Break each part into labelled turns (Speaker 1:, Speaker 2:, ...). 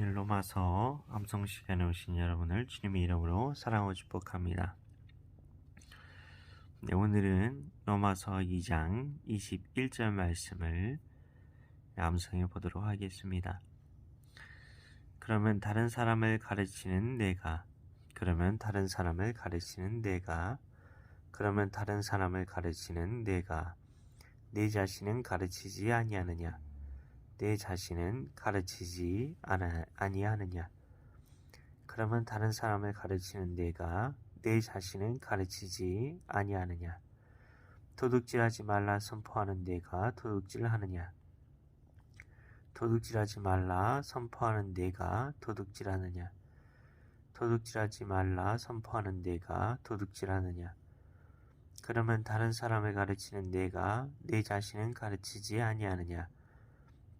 Speaker 1: 로마서 암송 시간에 오신 여러분을 주님의 이름으로 사랑하고 축복합니다. 네, 오늘은 로마서 2장 21절 말씀을 암송해 보도록 하겠습니다. 그러면 다른 사람을 가르치는 내가 그러면 다른 사람을 가르치는 내가 그러면 다른 사람을 가르치는 내가 내 자신은 가르치지 아니하느냐 내 자신은 가르치지 아니하느냐? 그러면 다른 사람을 가르치는 내가 내 자신은 가르치지 아니하느냐? 도둑질하지 말라 선포하는 내가 도둑질하느냐? 도둑질하지 말라 선포하는 내가 도둑질하느냐? 도둑질하지 말라 선포하는 내가 도둑질하느냐? 그러면 다른 사람을 가르치는 내가 내 자신은 가르치지 아니하느냐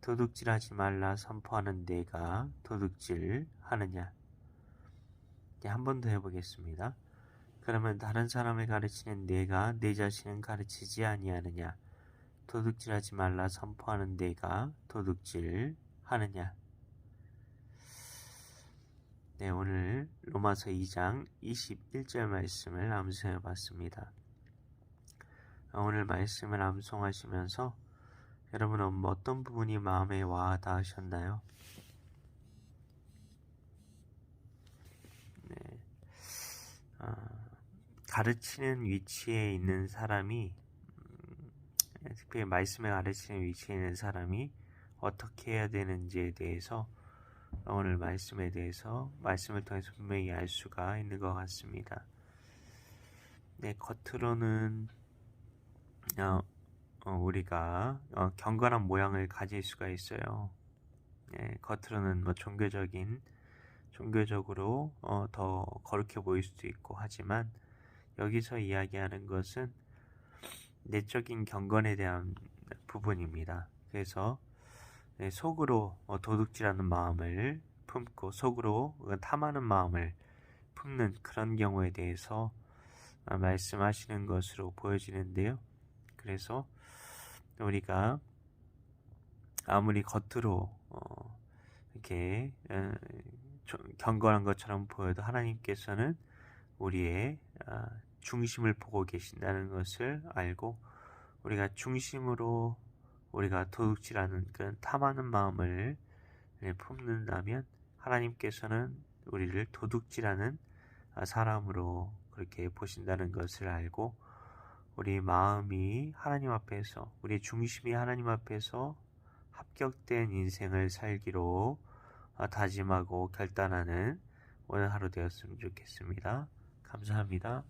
Speaker 1: 도둑질하지 말라 선포하는 내가 도둑질 하느냐 네, 한 번 더 해보겠습니다. 그러면 다른 사람을 가르치는 내가 내 자신은 가르치지 아니하느냐 도둑질하지 말라 선포하는 내가 도둑질 하느냐 네, 오늘 로마서 2장 21절 말씀을 암송해 봤습니다. 오늘 말씀을 암송하시면서 여러분은 어떤 부분이 마음에 와 닿으셨나요? 네. 어, 가르치는 위치에 있는 사람이 음, 특별히 말씀에 가르치는 위치에 있는 사람이 어떻게 해야 되는지에 대해서 오늘 말씀에 대해서 말씀을 통해서 분명히 알 수가 있는 것 같습니다. 네, 겉으로는 어, 어, 우리가 어, 경건한 모양을 가질 수가 있어요. 네, 겉으로는 뭐 종교적인 종교적으로 어, 더 거룩해 보일 수도 있고 하지만 여기서 이야기하는 것은 내적인 경건에 대한 부분입니다. 그래서 네, 속으로 어, 도둑질하는 마음을 품고 속으로 탐하는 마음을 품는 그런 경우에 대해서 어, 말씀하시는 것으로 보여지는데요. 그래서 우리가 아무리 겉으로 어, 이렇게 어, 경건한 것처럼 보여도 하나님께서는 우리의 어, 중심을 보고 계신다는 것을 알고 우리가 중심으로 우리가 도둑질하는 그 탐하는 마음을 품는다면 하나님께서는 우리를 도둑질하는 사람으로 그렇게 보신다는 것을 알고 우리 마음이 하나님 앞에서 우리 중심이 하나님 앞에서 합격된 인생을 살기로 다짐하고 결단하는 오늘 하루 되었으면 좋겠습니다. 감사합니다.